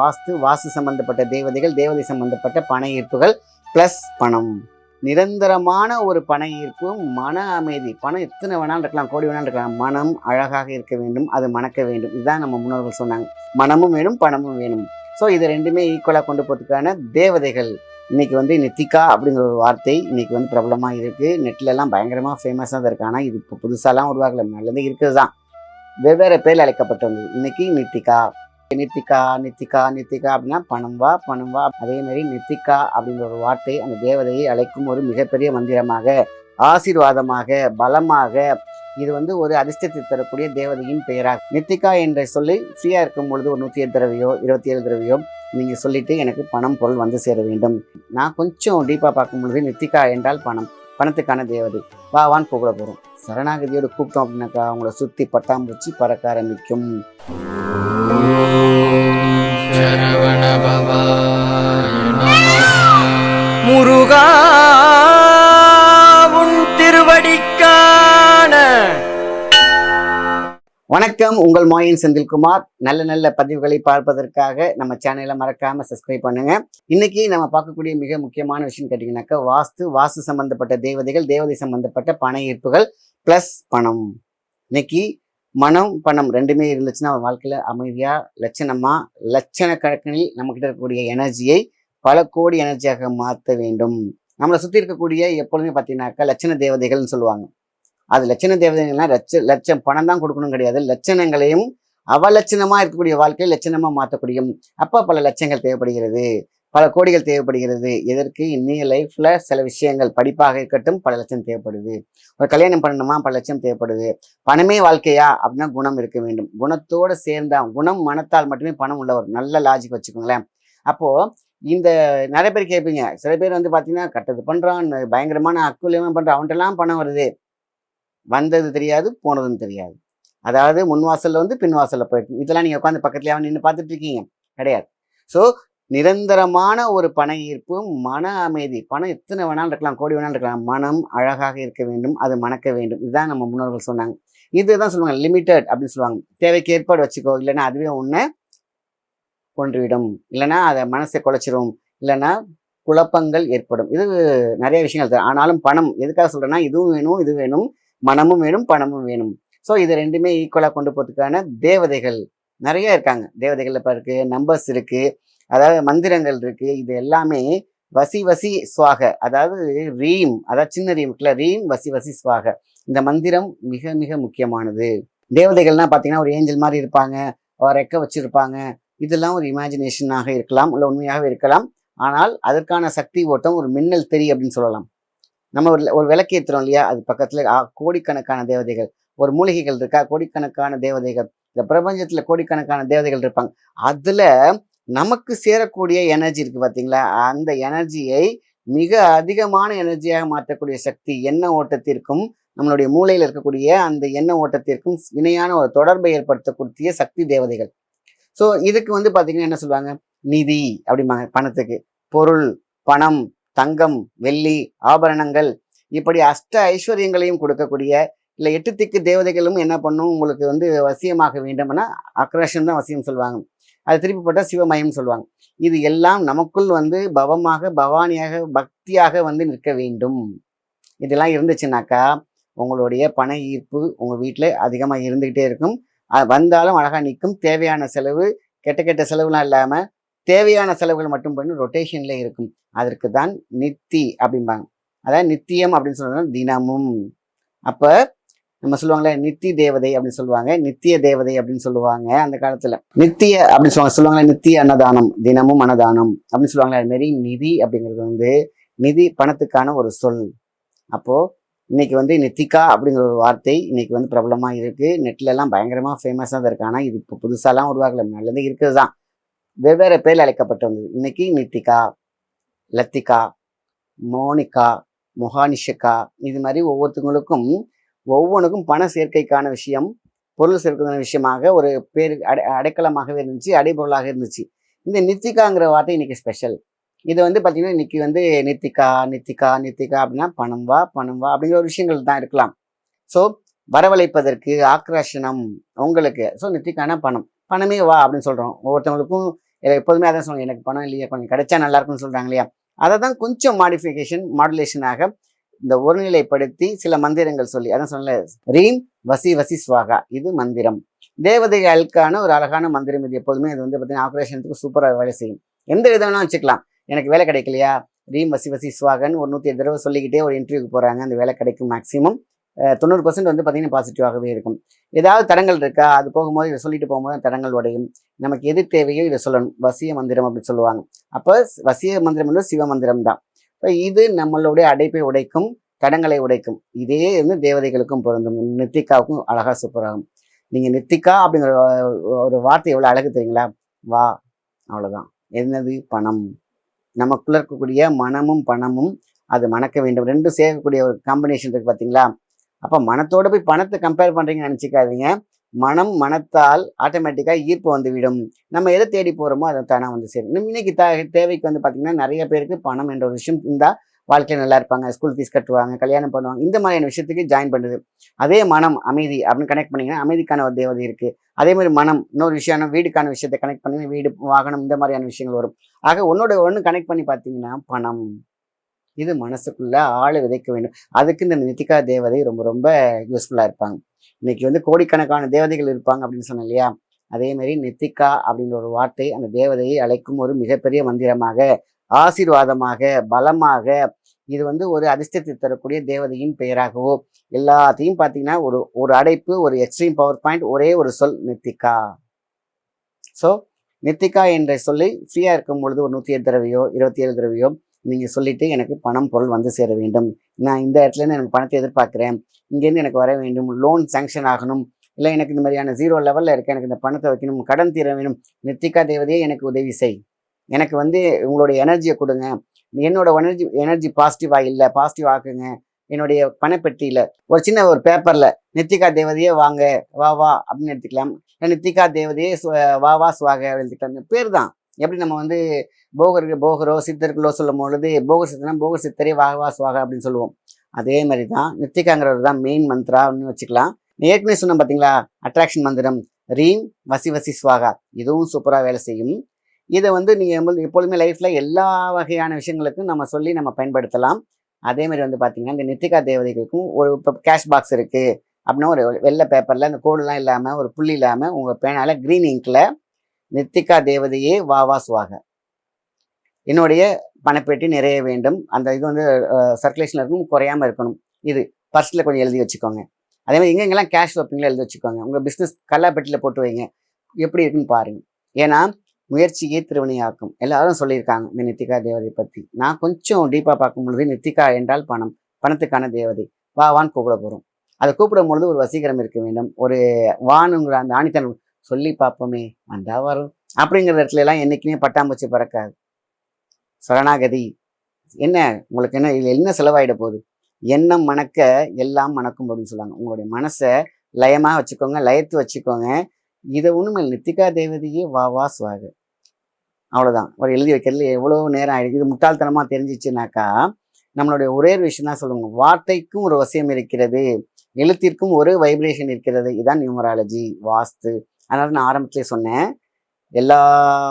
வாஸ்து வாஸ்து சம்பந்தப்பட்ட தேவதைகள் தேவதை சம்பந்தப்பட்ட பண ஈர்ப்புகள் ப்ளஸ் பணம். நிரந்தரமான ஒரு பண ஈர்ப்பு மன அமைதி. பணம் எத்தனை வேணாலும் இருக்கலாம் கோடி வேணாலும் இருக்கலாம். மனம் அழகாக இருக்க வேண்டும் அது மணக்க வேண்டும். இதுதான் நம்ம முன்னோர்கள் சொன்னாங்க. மனமும் வேணும் பணமும் வேணும். ஸோ இது ரெண்டுமே ஈக்குவலாக கொண்டு போகிறதுக்கான தேவதைகள். இன்றைக்கி வந்து நித்திகா அப்படிங்கிற ஒரு வார்த்தை இன்னைக்கு வந்து பிரபலமாக இருக்குது நெட்லலாம் பயங்கரமாக ஃபேமஸாக தான் இருக்கான ஆனால் இது இப்போ புதுசாலாம் உருவாகலை நல்லது இருக்கிறது தான். வெவ்வேறு பேரில் அழைக்கப்பட்டு இன்றைக்கி நித்திகா. நித்திகா நித்திகா நித்திகா அப்படின்னா பணம் வா பணம் வா. அதே மாதிரி நித்திகா அப்படின்ற ஒரு வார்த்தை அந்த தேவதையை அழைக்கும் ஒரு மிகப்பெரிய மந்திரமாக ஆசீர்வாதமாக பலமாக இது வந்து ஒரு அதிர்ஷ்டத்தை தரக்கூடிய தேவதையின் பெயராக. நித்திகா என்ற சொல்லி ஃப்ரீயாக இருக்கும் பொழுது ஒரு நூற்றி ஏழு தடவையோ இருபத்தி ஏழு தடவையோ நீங்கள் சொல்லிவிட்டு எனக்கு பணம் பொருள் வந்து சேர வேண்டும். நான் கொஞ்சம் டீப்பாக பார்க்கும் பொழுது நித்திகா என்றால் பணம் பணத்துக்கான தேவதை. வா கூப்பிட போகிறோம் சரணாகதியோடு கூப்பிட்டோம் அப்படின்னாக்கா அவங்கள சுற்றி பட்டாம்பூச்சி பறக்க ஆரம்பிக்கும். முருகா உன் திருவடிக்கான. வணக்கம் உங்கள் மாயின் செந்தில்குமார். நல்ல நல்ல பதிவுகளை பார்ப்பதற்காக நம்ம சேனலை மறக்காம சப்ஸ்கிரைப் பண்ணுங்க. இன்னைக்கு நம்ம பார்க்கக்கூடிய மிக முக்கியமான விஷயம் கேட்டீங்கன்னாக்கா வாஸ்து வாஸ்து சம்பந்தப்பட்ட தேவதைகள் தேவதை சம்பந்தப்பட்ட பண ஈர்ப்புகள் ப்ளஸ் பணம். இன்னைக்கு மனம் பணம் ரெண்டுமே இருந்துச்சுன்னா அவன் வாழ்க்கையில் அமைதியாக லட்சணமாக லட்சணக்கணக்கில் நம்மக்கிட்ட இருக்கக்கூடிய எனர்ஜியை பல கோடி எனர்ஜியாக மாற்ற வேண்டும். நம்மளை சுற்றி இருக்கக்கூடிய எப்பொழுதுமே பார்த்தீங்கன்னாக்கா லட்சண தேவதைகள்னு சொல்லுவாங்க. அது லட்சண தேவதைகள்லாம் லட்ச லட்சம் பணம் தான் கொடுக்கணும் கிடையாது. லட்சணங்களையும் அவலட்சணமாக இருக்கக்கூடிய வாழ்க்கையை லட்சணமாக மாற்றக்கூடியும் அப்போ பல லட்சங்கள் தேவைப்படுகிறது. பல கோடிகள் தேவைப்படுகிறது. எதற்கு? இன்னைய லைஃப்ல சில விஷயங்கள் படிப்பாக இருக்கட்டும் பல லட்சம் தேவைப்படுது. ஒரு கல்யாணம் பண்ணணுமா? பல லட்சம் தேவைப்படுது. பணமே வாழ்க்கையா? அப்படின்னா குணம் இருக்க வேண்டும். குணத்தோட சேர்ந்தா குணம் மனத்தால் மட்டுமே பணம் உள்ளவர் நல்ல லாஜிக் வச்சுக்கோங்களேன். அப்போ இந்த நிறைய பேர் கேட்பீங்க. சில பேர் வந்து பார்த்தீங்கன்னா கட்டது பண்ணுறான் பயங்கரமான அக்குலியமாக பண்ணுறான் அவன்கிட்டலாம் பணம் வருது. வந்தது தெரியாது போனதும் தெரியாது. அதாவது முன் வாசலில் வந்து பின் வாசலில் போயிட்டு இதெல்லாம் நீங்க உட்காந்து பக்கத்துலயே நின்று பார்த்துட்டு இருக்கீங்க. கிடையாது. ஸோ நிரந்தரமான ஒரு பண ஈர்ப்பு மன அமைதி. பணம் எத்தனை வேணாலும் இருக்கலாம் கோடி வேணாலும் இருக்கலாம். மனம் அழகாக இருக்க வேண்டும் அது மணக்க வேண்டும். இதுதான் நம்ம முன்னோர்கள் சொன்னாங்க. இதுதான் சொல்லுவாங்க லிமிட்டட் அப்படின்னு சொல்லுவாங்க. தேவைக்கு ஏற்பாடு வச்சுக்கோ இல்லைன்னா அதுவே ஒன்று கொன்றுவிடும். இல்லைன்னா அதை மனசை குலைச்சிரும். இல்லைன்னா குழப்பங்கள் ஏற்படும். இது நிறைய விஷயங்கள் ஆனாலும் பணம் எதுக்காக சொல்றேன்னா இதுவும் வேணும் இது வேணும். மனமும் வேணும் பணமும் வேணும். ஸோ இது ரெண்டுமே ஈக்குவலாக கொண்டு போகிறதுக்கான தேவதைகள். நிறைய இருக்காங்க. தேவதைகள் இப்போ இருக்கு நம்பர்ஸ் இருக்குது அதாவது மந்திரங்கள் இருக்கு இது எல்லாமே வசி வசி சுவாக அதாவது ரீம் அதாவது சின்ன ரீம் இருக்குல்ல ரீம் வசி வசி சுவாக. இந்த மந்திரம் மிக மிக முக்கியமானது. தேவதைகள்னா பார்த்தீங்கன்னா ஒரு ஏஞ்சல் மாதிரி இருப்பாங்க ரெக்க வச்சிருப்பாங்க. இதெல்லாம் ஒரு இமேஜினேஷனாக இருக்கலாம் இல்லை உண்மையாகவே இருக்கலாம். ஆனால் அதற்கான சக்தி ஓட்டம் ஒரு மின்னல் தெரி அப்படின்னு சொல்லலாம். நம்ம ஒரு ஒரு விளக்கு ஏற்றுறோம் இல்லையா அது பக்கத்தில் கோடிக்கணக்கான தேவதைகள். ஒரு மூலிகைகள் இருக்கா கோடிக்கணக்கான தேவதைகள். இந்த பிரபஞ்சத்தில் கோடிக்கணக்கான தேவதைகள் இருப்பாங்க. அதில் நமக்கு சேரக்கூடிய எனர்ஜி இருக்கு பார்த்தீங்களா அந்த எனர்ஜியை மிக அதிகமான எனர்ஜியாக மாற்றக்கூடிய சக்தி எண்ண ஓட்டத்திற்கும் நம்மளுடைய மூளையில் இருக்கக்கூடிய அந்த எண்ண ஓட்டத்திற்கும் இணையான ஒரு தொடர்பை ஏற்படுத்தக்கூடிய சக்தி தேவதைகள். ஸோ இதுக்கு வந்து பார்த்தீங்கன்னா என்ன சொல்லுவாங்க? நிதி அப்படிம்பாங்க பணத்துக்கு. பொருள் பணம் தங்கம் வெள்ளி ஆபரணங்கள். இப்படி அஷ்ட ஐஸ்வர்யங்களையும் கொடுக்கக்கூடிய இல்லை எட்டு திக்கு தேவதைகளும் என்ன பண்ணும்? உங்களுக்கு வந்து வசியமாக வேண்டும்னா அக்ரஷன் தான் வசியம் சொல்லுவாங்க. அது திருப்பி போட்டால் சிவமயம் சொல்லுவாங்க. இது எல்லாம் நமக்குள் வந்து பவமாக பவானியாக பக்தியாக வந்து நிற்க வேண்டும். இதெல்லாம் இருந்துச்சுனாக்கா உங்களுடைய பண ஈர்ப்பு உங்கள் வீட்டில் அதிகமாக இருந்துக்கிட்டே இருக்கும். அது வந்தாலும் அழகாக நிற்கும். தேவையான செலவு கெட்ட கெட்ட செலவுலாம் இல்லாமல் தேவையான செலவுகள் மட்டும் பண்ணி ரொட்டேஷனில் இருக்கும். அதற்கு தான் நித்தி அப்படிம்பாங்க. அதாவது நித்தியம் அப்படின்னு சொல்றது தினமும். அப்போ நம்ம சொல்லுவாங்களே நித்தி தேவதை அப்படின்னு சொல்லுவாங்க. நித்திய தேவதை அப்படின்னு சொல்லுவாங்க அந்த காலத்துல. நித்திய அப்படின்னு சொல்லுவாங்க. சொல்லுவாங்களே நித்திய அன்னதானம் தினமும் அன்னதானம் அப்படின்னு சொல்லுவாங்களே அது மாதிரி நிதி அப்படிங்கிறது வந்து நிதி பணத்துக்கான ஒரு சொல். அப்போ இன்னைக்கு வந்து நித்திகா அப்படிங்கிற ஒரு வார்த்தை இன்னைக்கு வந்து பிரபலமா இருக்கு. நெட்ல எல்லாம் பயங்கரமா ஃபேமஸாக தான் இருக்கு. ஆனால் இது இப்போ புதுசாலாம் உருவாகல நல்லது இருக்கிறது தான். வெவ்வேறு பேரில் அழைக்கப்பட்டு வந்தது. இன்னைக்கு நித்திகா லத்திகா மோனிகா மொஹானிஷிகா இது மாதிரி ஒவ்வொருத்தவங்களுக்கும் ஒவ்வொன்றுக்கும் பண சேர்க்கைக்கான விஷயம் பொருள் சேர்க்கைக்கான விஷயமாக ஒரு பேர் அடை அடைக்கலமாகவே இருந்துச்சு அடைபொருளாக இருந்துச்சு. இந்த நித்திகாங்கிற வார்த்தை இன்னைக்கு ஸ்பெஷல் இது வந்து பார்த்தீங்கன்னா இன்னைக்கு வந்து நித்திகா நித்திகா நித்திகா அப்படின்னா பணம் வா பணம் வா அப்படிங்கிற ஒரு விஷயங்கள் தான் இருக்கலாம். ஸோ வரவழைப்பதற்கு ஆக்ரஷனம் உங்களுக்கு. ஸோ நித்திகானா பணம். பணமே வா அப்படின்னு சொல்கிறோம் ஒவ்வொருத்தவங்களுக்கும் எப்போதுமே அதான் சொல்லுவாங்க. எனக்கு பணம் இல்லையா கொஞ்சம் கிடைச்சா நல்லா இருக்கும்னு சொல்கிறாங்க இல்லையா? அதை தான் கொஞ்சம் மாடிஃபிகேஷன் மாடுலேஷனாக இந்த ஒருநிலைப்படுத்தி சில மந்திரங்கள் சொல்லி அதான் சொன்ன ரீம் வசி வசி ஸ்வாகா இது மந்திரம். தேவதைகளுக்கான ஒரு அழகான மந்திரம் இது எப்போதுமே இது வந்து பார்த்தீங்கன்னா ஆப்ரேஷனுக்கு சூப்பராக வேலை செய்யும். எந்த விதம்னா வச்சுக்கலாம். எனக்கு வேலை கிடைக்கலையா? ரீம் வசி வசி ஸ்வாகன் ஒரு நூற்றி எட்டு தடவை சொல்லிக்கிட்டே ஒரு இன்டர்வியூக்கு போகிறாங்க அந்த வேலை கிடைக்கும் மேக்ஸிமம் தொண்ணூறு பர்சன்ட் வந்து பார்த்தீங்கன்னா பாசிட்டிவாகவே இருக்கும். ஏதாவது தடங்கள் இருக்கா? அது போகும்போது இதை சொல்லிட்டு போகும்போது தடங்கள் உடையும். நமக்கு எது தேவையோ இதை சொல்லணும். வசிய மந்திரம் அப்படின்னு சொல்லுவாங்க. அப்போ வசிய மந்திரம் வந்து சிவ மந்திரம் தான் இது நம்மளுடைய அடைப்பை உடைக்கும் தடங்களை உடைக்கும். இதே வந்து தேவதைகளுக்கும் பொருந்தும். நித்திகாவுக்கும் அழகா சூப்பராகும் நீங்கள் நித்திகா அப்படிங்கிற ஒரு வார்த்தை எவ்வளோ அழகு தெரியுங்களா? வா அவ்வளோதான் என்னது? பணம். நமக்குள்ள இருக்கக்கூடிய மனமும் பணமும் அது மணக்க வேண்டும். ரெண்டும் சேர்க்கக்கூடிய ஒரு காம்பினேஷன் இருக்குது பார்த்தீங்களா அப்போ மனத்தோடு போய் பணத்தை கம்பேர் பண்ணுறீங்கன்னு நினச்சிக்காதீங்க. மனம் மனத்தால் ஆட்டோமேட்டிக்காக ஈர்ப்பு வந்துவிடும். நம்ம எதை தேடி போகிறோமோ அதை தானாக வந்து சேரும். நம்ம இன்னைக்கு த தேவைக்கு வந்து பார்த்தீங்கன்னா நிறைய பேருக்கு பணம் என்ற ஒரு விஷயம் இருந்தால் வாழ்க்கையில் நல்லா இருப்பாங்க. ஸ்கூல் ஃபீஸ் கட்டுவாங்க கல்யாணம் பண்ணுவாங்க. இந்த மாதிரியான விஷயத்துக்கு ஜாயின் பண்ணுது. அதே மனம் அமைதி அப்படின்னு கனெக்ட் பண்ணீங்கன்னா அமைதிக்கான ஒரு தேவதை இருக்குது அதே மாதிரி மனம் இன்னொரு விஷயம் வீடுக்கான விஷயத்தை கனெக்ட் பண்ணி வீடு வாகனம் இந்த மாதிரியான விஷயங்கள் வரும். ஆக ஒன்னோட ஒன்று கனெக்ட் பண்ணி பார்த்தீங்கன்னா பணம். இது மனசுக்குள்ள ஆள் விதைக்க வேண்டும். அதுக்கு இந்த நித்திகா தேவதை ரொம்ப ரொம்ப யூஸ்ஃபுல்லாக இருப்பாங்க. இன்னைக்கு வந்து கோடிக்கணக்கான தேவதைகள் இருப்பாங்க அப்படின்னு சொன்னேன் இல்லையா? அதே மாதிரி நித்திகா அப்படின்ற ஒரு வார்த்தை அந்த தேவதையை அழைக்கும் ஒரு மிகப்பெரிய மந்திரமாக ஆசீர்வாதமாக பலமாக இது வந்து ஒரு அதிர்ஷ்டத்தை தரக்கூடிய தேவதையின் பெயராகவோ எல்லாத்தையும் பார்த்தீங்கன்னா ஒரு ஒரு அடைப்பு ஒரு எக்ஸ்ட்ரீம் பவர் பாயிண்ட் ஒரே ஒரு சொல் நித்திகா. ஸோ நித்திகா என்ற சொல்லி ஃப்ரீயாக இருக்கும் பொழுது ஒரு நூற்றி ஏழு தடவையோ இருபத்தி ஏழு தடவையோ நீங்கள் சொல்லிவிட்டு எனக்கு பணம் பொருள் வந்து சேர வேண்டும். நான் இந்த இடத்துலேருந்து எனக்கு பணத்தை எதிர்பார்க்குறேன். இங்கேருந்து எனக்கு வர வேண்டும். லோன் சேங்ஷன் ஆகணும். இல்லை எனக்கு இந்த மாதிரியான ஜீரோ லெவலில் இருக்க எனக்கு இந்த பணத்தை வைக்கணும். கடன் தீர வேணும் நித்திகா தேவதையே எனக்கு உதவி செய். எனக்கு வந்து உங்களுடைய எனர்ஜியை கொடுங்க. என்னோட எனர்ஜி எனர்ஜி பாசிட்டிவாக இல்லை. பாசிட்டிவ் ஆக்குங்க என்னுடைய பணப்பெட்டியில் ஒரு சின்ன ஒரு பேப்பரில் நித்திகா தேவதையே வாங்க. வா வா அப்படின்னு எடுத்துக்கலாம். நித்திகா தேவதையே வா வா சுவாக எழுதிக்கலாம் பேர் தான். எப்படி நம்ம வந்து போகருக்கு போகரோ சித்தர்களோ சொல்லும் பொழுது போகர் சித்தனா போகர் சித்தரே வாகவா வா சுவாக அப்படின்னு சொல்லுவோம். அதே மாதிரி தான் நித்திகாங்கிறது தான் மெயின் மந்த்ரா வச்சுக்கலாம். ஏற்கனவே சொன்னேன் பார்த்தீங்களா அட்ராக்ஷன் மந்திரம் ரீம் வசி வசி சுவாகா. இதுவும் சூப்பராக வேலை செய்யும். இதை வந்து நீங்கள் எப்பொழுதுமே லைஃப்பில் எல்லா வகையான விஷயங்களுக்கும் நம்ம சொல்லி நம்ம பயன்படுத்தலாம். அதே மாதிரி வந்து பார்த்தீங்கன்னா இந்த நித்திகா தேவதைகளுக்கும் ஒரு இப்போ கேஷ் பாக்ஸ் இருக்குது அப்படின்னா ஒரு வெள்ளை பேப்பரில் அந்த கோடுலாம் இல்லாமல் ஒரு புள்ளி இல்லாமல் உங்கள் பேனால க்ரீன் இங்கில் நித்திகா தேவதையே வா வா சுவாக. என்னுடைய பணப்பேட்டி நிறைய வேண்டும். அந்த இது வந்து சர்க்குலேஷனில் இருக்கணும் குறையாமல் இருக்கணும். இது பர்ஸில் கொஞ்சம் எழுதி வச்சுக்கோங்க. அதே மாதிரி எங்கெங்கெல்லாம் கேஷ் ஷாப்பிங்கில் எழுதி வச்சுக்கோங்க. உங்கள் பிஸ்னஸ் கல்லாப்பட்டியில் போட்டு வைங்க. எப்படி இருக்குன்னு பாருங்க. ஏன்னா முயற்சியே திருவினையாக்கும் எல்லாரும் சொல்லியிருக்காங்க இந்த நித்திகா தேவதை பற்றி நான் கொஞ்சம் டீப்பாக பார்க்கும் பொழுது நித்திகா என்றால் பணம். பணத்துக்கான தேவதை. வா வான்னு கூப்பிட போகிறோம் அதை கூப்பிடும் பொழுது ஒரு வசீகரம் இருக்க வேண்டும். ஒரு வானுங்கிற அந்த ஆணித்தனம் சொல்லி பார்ப்போமே வந்தா வரும். அப்படிங்கிற இடத்துல எல்லாம் என்றைக்குமே பட்டாம்பூச்சி பறக்காது. சரணாகதி. என்ன? உங்களுக்கு என்ன இதில் என்ன செலவாயிட போகுது? எண்ணம் மணக்க எல்லாம் மணக்கும் அப்படின்னு சொல்லுவாங்க. உங்களுடைய மனசை லயமா வச்சுக்கோங்க லயத்து வச்சுக்கோங்க. இதை ஒன்றுமே இல்லை. நித்திகா தேவதையே வா வா சுவாக. அவ்வளோதான் ஒரு எழுதி வைக்கிறதுல எவ்வளவு நேரம் ஆகிடுது இது முட்டாள்தனமா தெரிஞ்சிச்சுனாக்கா நம்மளுடைய ஒரே ஒரு விஷயம் தான் சொல்லுவாங்க. வார்த்தைக்கும் ஒரு வசியம் இருக்கிறது எழுத்திற்கும் ஒரு வைப்ரேஷன் இருக்கிறது. இதான் நியூமராலஜி வாஸ்து. அதனால நான் ஆரம்பத்திலே சொன்னேன் எல்லா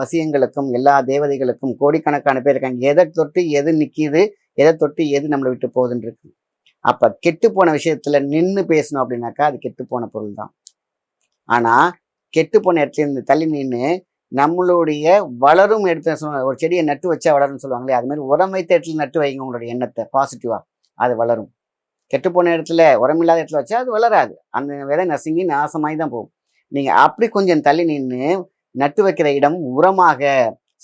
வசியங்களுக்கும் எல்லா தேவதைகளுக்கும் கோடிக்கணக்கான பேர் இருக்காங்க. எதை தொட்டு எது நிக்கிது எதை தொட்டு எது நம்மளை விட்டு போகுதுன்னு இருக்கு அப்ப கெட்டு போன விஷயத்துல நின்று பேசணும் அப்படின்னாக்கா அது கெட்டு போன பொருள் தான். ஆனா கெட்டு போன இடத்துல இருந்து தள்ளி நின்று நம்மளுடைய வளரும் எடுத்து சொன்ன ஒரு செடியை நட்டு வச்சா வளரும்னு சொல்லுவாங்களே அது மாதிரி உரம் வைத்த இடத்துல நட்டு வைங்க உங்களுடைய எண்ணத்தை பாசிட்டிவா அது வளரும். கெட்டு போன இடத்துல உரமில்லாத இடத்துல வச்சா அது வளராது. அந்த விதை நசுங்கி நாசமாகி தான் போகும். நீங்க அப்படி கொஞ்சம் தள்ளி நின்று நட்டு வைக்கிற இடம் உரமாக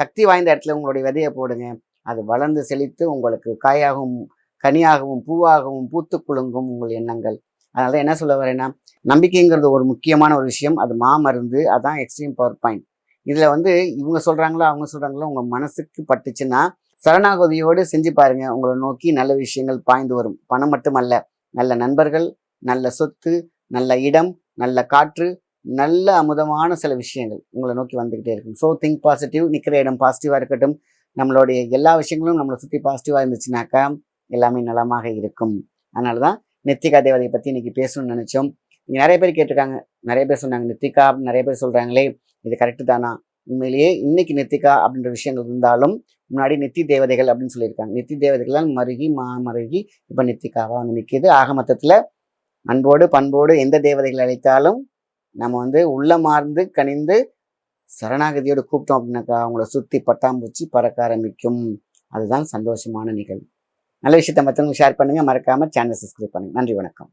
சக்தி வாய்ந்த இடத்துல உங்களுடைய விதையை போடுங்க. அது வளர்ந்து செழித்து உங்களுக்கு காயாகவும் கனியாகவும் பூவாகவும் பூத்து குலுங்கும் உங்கள் எண்ணங்கள். அதனால என்ன சொல்ல வரேன்னா நம்பிக்கைங்கிறது ஒரு முக்கியமான ஒரு விஷயம். அது மாமருந்து அதான் எக்ஸ்ட்ரீம் பவர் பாயிண்ட் இதுல வந்து இவங்க சொல்றாங்களோ அவங்க சொல்றாங்களோ உங்க மனசுக்கு பட்டுச்சுன்னா சரணாகதியோடு செஞ்சு பாருங்க. உங்களை நோக்கி நல்ல விஷயங்கள் பாய்ந்து வரும். பணம் மட்டுமல்ல நல்ல நண்பர்கள் நல்ல சொத்து நல்ல இடம் நல்ல காற்று நல்ல அமுதமான சில விஷயங்கள் உங்களை நோக்கி வந்துக்கிட்டே இருக்கும். ஸோ திங்க் பாசிட்டிவ் நிற்கிற இடம் பாசிட்டிவாக இருக்கட்டும். நம்மளுடைய எல்லா விஷயங்களும் நம்மளை சுற்றி பாசிட்டிவாக இருந்துச்சுனாக்கா எல்லாமே நலமாக இருக்கும். அதனால தான் நித்திகா தேவதையை பற்றி இன்றைக்கி பேசணும்னு நினச்சோம். நிறைய பேர் கேட்டிருக்காங்க. நிறைய பேர் சொன்னாங்க நித்திகா அப்படின்னு நிறைய பேர் சொல்கிறாங்களே இது கரெக்டு தானா? உண்மையிலேயே இன்னைக்கு நித்திகா அப்படின்ற விஷயங்கள் இருந்தாலும் முன்னாடி நித்தி தேவதைகள் அப்படின்னு சொல்லியிருக்காங்க. நித்தி தேவதைகள்லாம் மருகி மா மருகி இப்போ நித்திகாவாக வந்து நிற்கிது ஆக மொத்தத்தில் அன்போடு பண்போடு எந்த தேவதைகள் அழைத்தாலும் நம்ம வந்து உள்ளமார்ந்து கனிந்து சரணாகதியோடு கூப்பிட்டோம் அப்படின்னாக்கா அவங்கள சுற்றி பட்டாம்பூச்சி பறக்க ஆரம்பிக்கும். அதுதான் சந்தோஷமான நிகழ்வு. நல்ல விஷயத்தை மற்றவங்களுக்கு ஷேர் பண்ணுங்க. மறக்காம சேனல் சப்ஸ்கிரைப் பண்ணுங்க. நன்றி வணக்கம்.